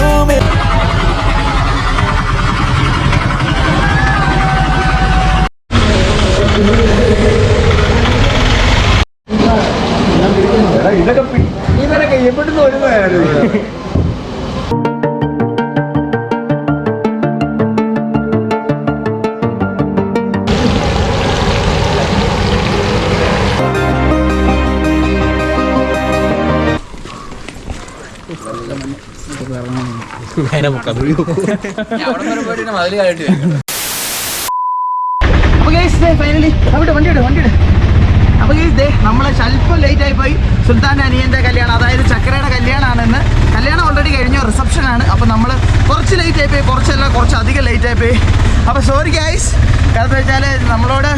you make finally അവിടെ വണ്ടി ഇട് വണ്ടി ഇട്. അപ്പോൾ ഗൈസ് ദേ നമ്മളെ അല്പം ലേറ്റ് ആയി പോയി. സുൽത്താന്റെ അനിയന്റെ കല്യാണം അതായത് ചക്രയുടെ കല്യാണമാണെന്ന് കല്യാണം ഓൾറെഡി കഴിഞ്ഞു റിസപ്ഷൻ ആണ്. അപ്പൊ നമ്മൾ കുറച്ച് ലേറ്റ് ആയി പോയി കുറച്ചല്ല കുറച്ച് അധികം ലേറ്റ് ആയി പോയി. അപ്പൊ സോറി ഗൈസ് കാരണം വെച്ചാൽ നമ്മളോട്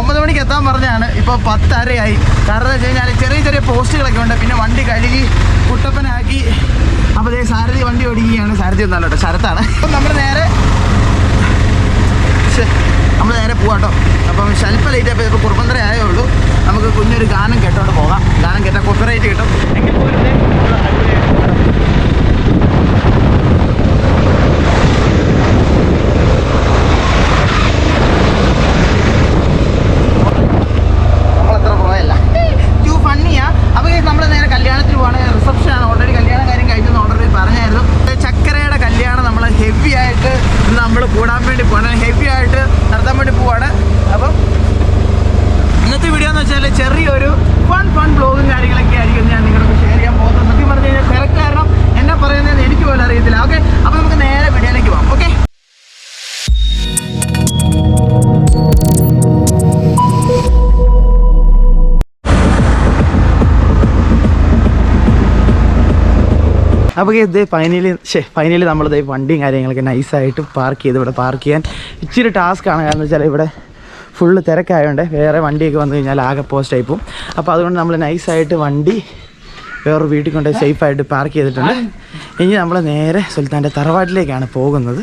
ഒമ്പത് മണിക്ക് എത്താൻ പറഞ്ഞാണ് ഇപ്പോൾ പത്തരയായി. കാരണം എന്ന് വെച്ച് കഴിഞ്ഞാൽ ചെറിയ ചെറിയ പോസ്റ്റുകളൊക്കെ ഉണ്ട്. പിന്നെ വണ്ടി കഴുകി കുട്ടപ്പനാക്കി. അപ്പോൾ ഇതേ സാരഥി വണ്ടി ഓടിക്കുകയാണ്. സാരഥി ഒന്നല്ല കേട്ടോ ശരത്താണ്. അപ്പം നമ്മൾ നേരെ നമ്മൾ നേരെ പോവാട്ടോ അപ്പം ശല്പ ലേറ്റ് അപ്പോൾ ഇപ്പോൾ കുറുപ്പന്തര ആയേ ഉള്ളൂ നമുക്ക് കുഞ്ഞൊരു ഗാനം കേട്ടോണ്ട് പോകാം. ഗാനം കേട്ടാൽ കോപ്പറേറ്റ് കിട്ടും. എങ്കിൽ പോലും അപ്പോൾ ഇത് ഫൈനലി ശേ ഫൈനലി നമ്മൾ ഇതേ വണ്ടിയും കാര്യങ്ങളൊക്കെ നൈസായിട്ട് പാർക്ക് ചെയ്ത് ഇവിടെ പാർക്ക് ചെയ്യാൻ ഇച്ചിരി ടാസ്ക് ആണ്. കാരണം വെച്ചാൽ ഇവിടെ ഫുള്ള് തിരക്കായതുകൊണ്ട് വേറെ വണ്ടിയൊക്കെ വന്നു കഴിഞ്ഞാൽ ആകെ പോസ്റ്റ് പോകും അപ്പോൾ അതുകൊണ്ട് നമ്മൾ നൈസായിട്ട് വണ്ടി വേറൊരു വീട്ടിൽ കൊണ്ട് സേഫായിട്ട് പാർക്ക് ചെയ്തിട്ടുണ്ട്. ഇനി നമ്മൾ നേരെ സുൽത്താന്റെ തറവാട്ടിലേക്കാണ് പോകുന്നത്.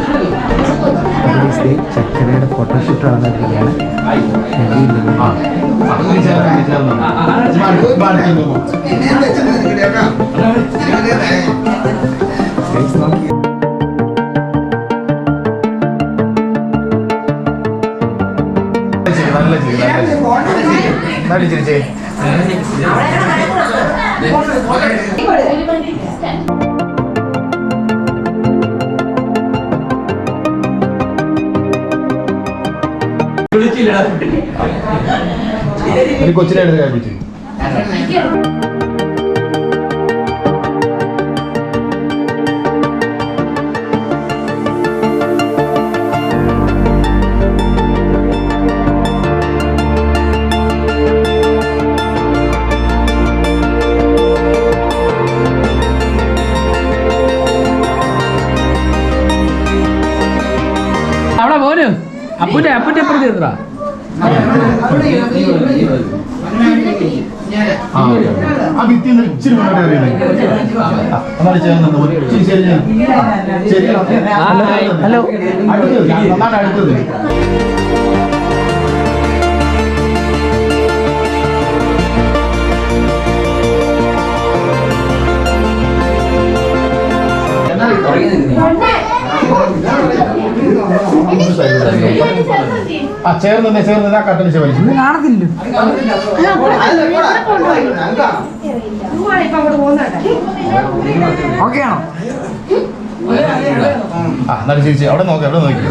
ചക്കരയുടെ ഫോട്ടോഷൂട്ട് നടന്നിരിക്കുകയാണ് നല്ല അപ്പുന്റെ അപ്പുന്റെ കൊച്ചിനെ എത്ര ആ ആ ഭിത്തി ഒന്ന് ഇച്ചിരി മുന്നോട്ട് കയറിയില്ലേ? ആ. ശരി, ശരി, ശരി. ശരി, ഹലോ നന്നായിട്ട് അടുത്തത്. ആ ചേർന്ന് ചേർന്ന് നിന്നേ, ആ കട്ടലിച്ച് വലിച്ചു. ഓക്കെ ആണോ ആ എന്നാലും ചേച്ചി അവിടെ നോക്കി അവിടെ നോക്കി.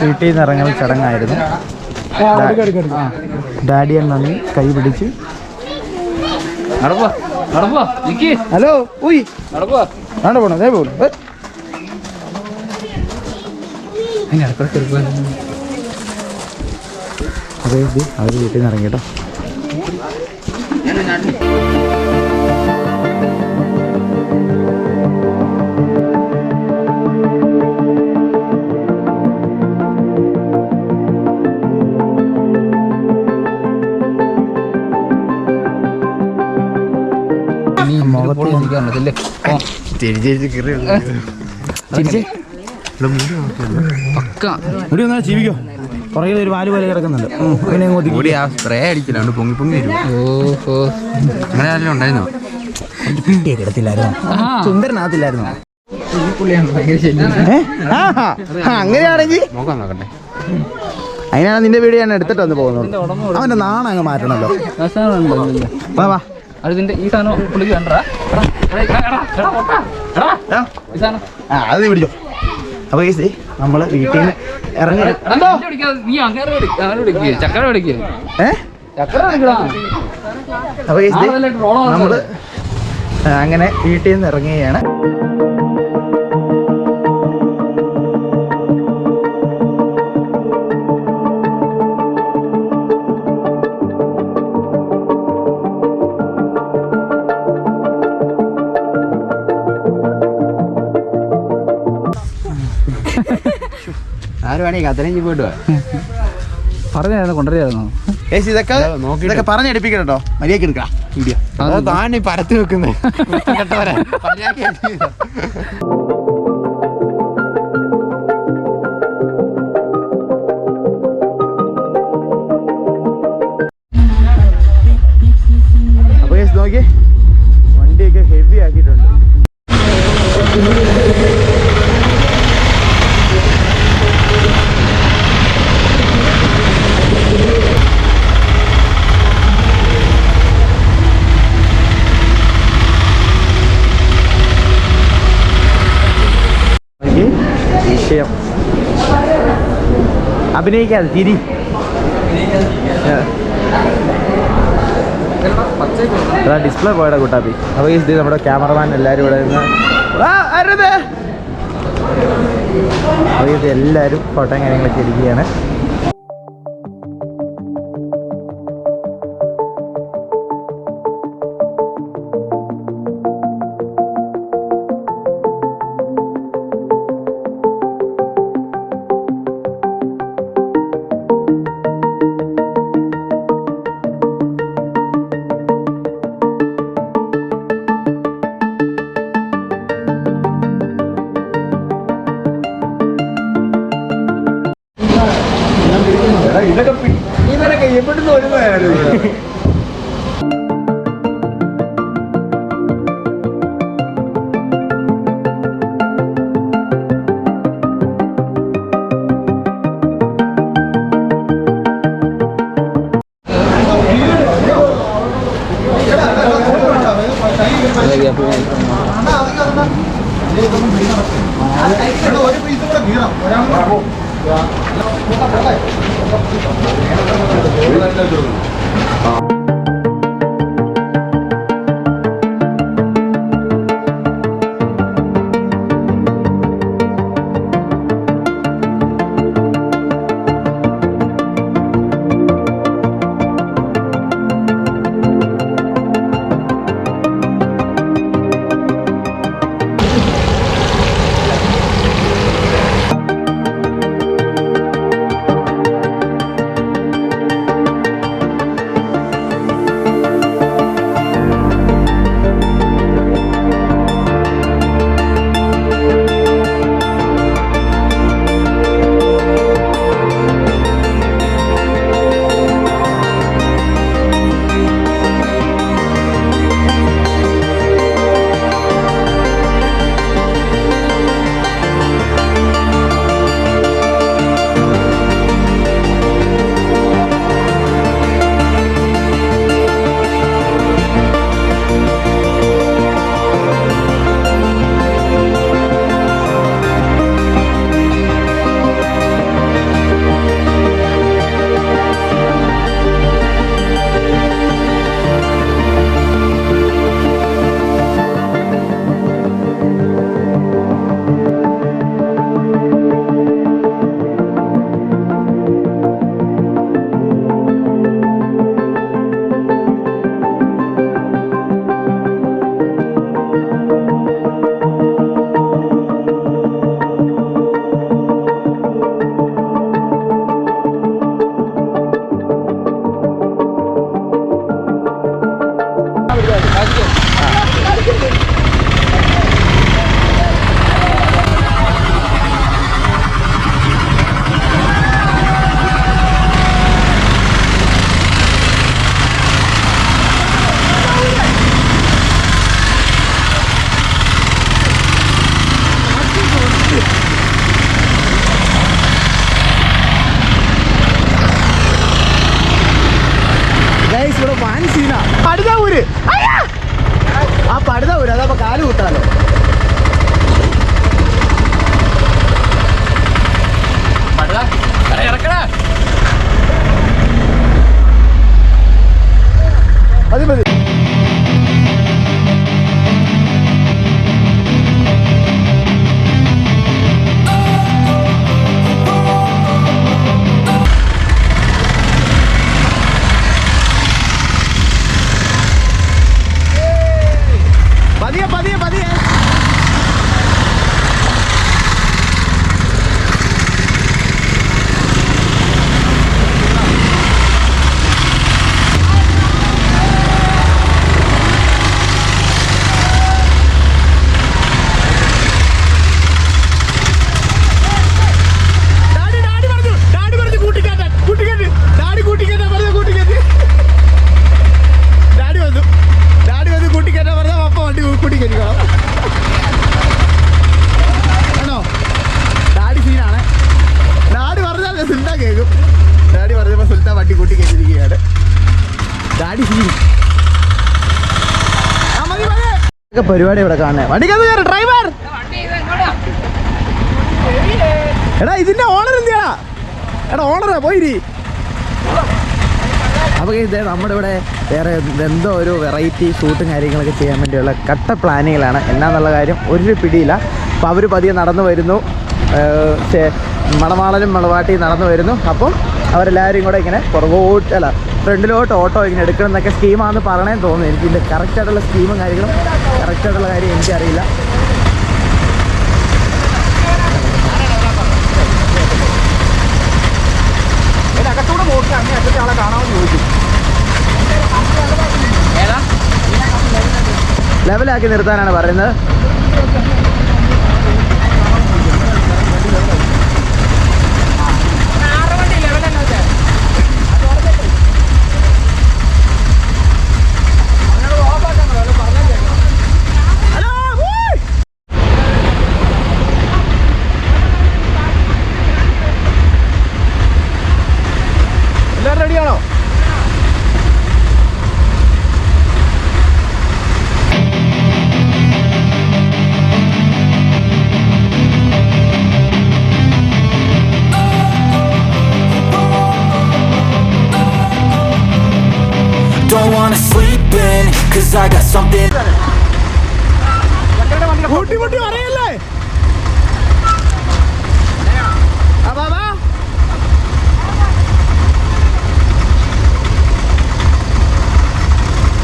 വീട്ടിൽ നിന്ന് ഇറങ്ങുന്ന ചടങ്ങായിരുന്നു. ഡാഡിയെ നന്ദി കൈ പിടിച്ച്. ഹലോ ഉയ്. ആണ്ട് പോണോ? അതേ പോലും അതെ ഇത് അവർ വീട്ടിൽ നിന്ന് ഇറങ്ങി കേട്ടോ. മുടി ഒന്നാ ജീവിക്കോ പുറകിൽ ഒരു വാൽ പോലെ കിടക്കുന്നുണ്ട്. പിന്നെ. ആ സ്പ്രേ അടിക്കില്ലാണ്ട് പൊങ്ങി പൊങ്ങി വരും ഓഹോ. അങ്ങനെ ആരെങ്കിലും ഉണ്ടായിരുന്നോ? കിടത്തില്ലായിരുന്നു സുന്ദരനാകത്തില്ലായിരുന്നോ? അങ്ങനെയാണെങ്കിൽ നോക്കട്ടെ. അതിനാണ് നിന്റെ വീട് ഞാൻ എടുത്തിട്ട് വന്ന് പോകുന്നത്. അവന്റെ നാണങ്ങ് അങ്ങ് മാറ്റണല്ലോ വാ വാ. അതിന്റെ ഈ സാധനം പുള്ളിക്ക് വേണ്ടടാ. ഈ സാധനം. ആ അത് നീ പിടിച്ചോ. അപ്പൊ കേസ് നമ്മൾ വീട്ടിൽ നിന്ന് ഇറങ്ങി നീ അങ്ങനെ അങ്ങനെ ചക്കര. ഏ? ചക്കര. അപ്പൊ കേസ് നമ്മൾ അങ്ങനെ വീട്ടിൽ നിന്ന് ഇറങ്ങുകയാണ്. വേണമെങ്കിൽ അത്രയും പോയിട്ട്. പറഞ്ഞായിരുന്നു കൊണ്ടുവരായിരുന്നു. കേസ് ഇതൊക്കെ. ഇതൊക്കെ പറഞ്ഞെടുപ്പിക്കണം മര്യാദയ്ക്ക് എടുക്കാം വീഡിയോ. താൻ ഈ പരത്തി വെക്കുന്നത് നോക്കി വണ്ടിയൊക്കെ ഹെവി ആക്കിയിട്ടുണ്ട്. അഭിനയിക്കാതെ തിരി. അതാ ഡിസ്പ്ലേ പോയടാ കൂട്ടാപ്പി. അപ്പോൾ സ്ഥിതി നമ്മുടെ ക്യാമറമാൻ എല്ലാവരും ഇവിടെ നിന്ന് അരുത് അപ്പോൾ ഇത് എല്ലാവരും ഫോട്ടോയും കാര്യങ്ങളൊക്കെ എടുക്കുകയാണ്. ഇതൊക്കെ ഇവരൊക്കെ എവിടുന്ന് വരുന്നതാണ്? 나중에. 아. പരിപാടി ഇവിടെ കാണുന്നത് വണ്ടിക്കകത്ത് കയറി ഡ്രൈവർ എടാ ഇതിന്റെ ഓണർ എന്തിയാ? എടാ ഓണറാ പോയിരി അപ്പോൾ ഇത് നമ്മുടെ ഇവിടെ വേറെ എന്തോ ഒരു വെറൈറ്റി ഷൂട്ടും കാര്യങ്ങളൊക്കെ ചെയ്യാൻ വേണ്ടിയുള്ള കട്ട പ്ലാനിങ്ങിലാണ് എന്നാന്നുള്ള കാര്യം ഒരു പിടിയില്ല. അപ്പോൾ അവർ പതിയെ നടന്നു വരുന്നു. മണമാളനും മണവാട്ടിയും നടന്നു വരുന്നു. അപ്പം അവരെല്ലാവരും കൂടെ ഇങ്ങനെ പുറകോട്ട് അല്ല ഫ്രണ്ടിലോട്ട് ഓട്ടോ ഇങ്ങനെ എടുക്കണം എന്നൊക്കെ സ്കീമാണെന്ന് പറയണേന്ന് തോന്നുന്നു. എനിക്ക് ഇതിന്റെ കറക്റ്റായിട്ടുള്ള സ്കീമും കാര്യങ്ങളും കറക്റ്റായിട്ടുള്ള കാര്യം എനിക്കറിയില്ല. അകത്തൂടെ നോക്കി. അങ്ങനെ അകത്തെ ആളെ കാണാമെന്ന് ചോദിച്ചു ലെവലാക്കി നിർത്താനാണ് പറയുന്നത്.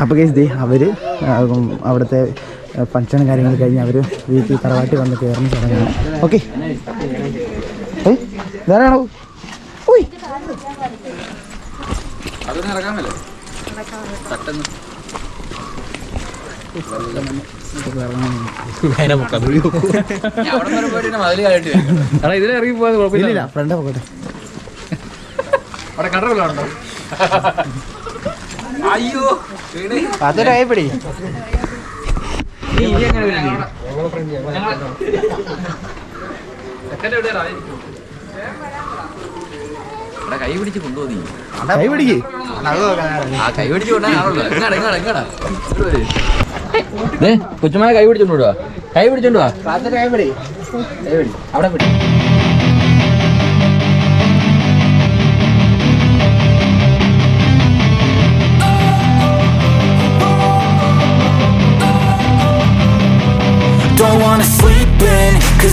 അപ്പോൾ കേസ് ദേ അവർ അവിടുത്തെ ഫങ്ഷനും കാര്യങ്ങൾ കഴിഞ്ഞ് അവർ വീട്ടിൽ തറവാട്ടി വന്ന് കയറുന്ന സ്ഥലമാണ് ഓക്കെ ഇതാരാണോ? ഓയ് ഇതിലിറങ്ങി പോകാൻ കുഴപ്പമില്ല ഫ്രണ്ട് പോകട്ടെ. അവിടെ ഉണ്ടോ അയ്യോ കൈ പിടിച്ച് കൊണ്ടുപോയി നീ കൈ പിടിക്ക്. ആ കൈ പിടിച്ച് കൊണ്ടാണല്ലോ എങ്ങാടാ എങ്ങാടാ എങ്ങാടാ? ദേ കൊച്ചുമായ കൈ പിടിച്ചോണ്ട് കൈ പിടിച്ചോണ്ട് അവിടെ പിടി.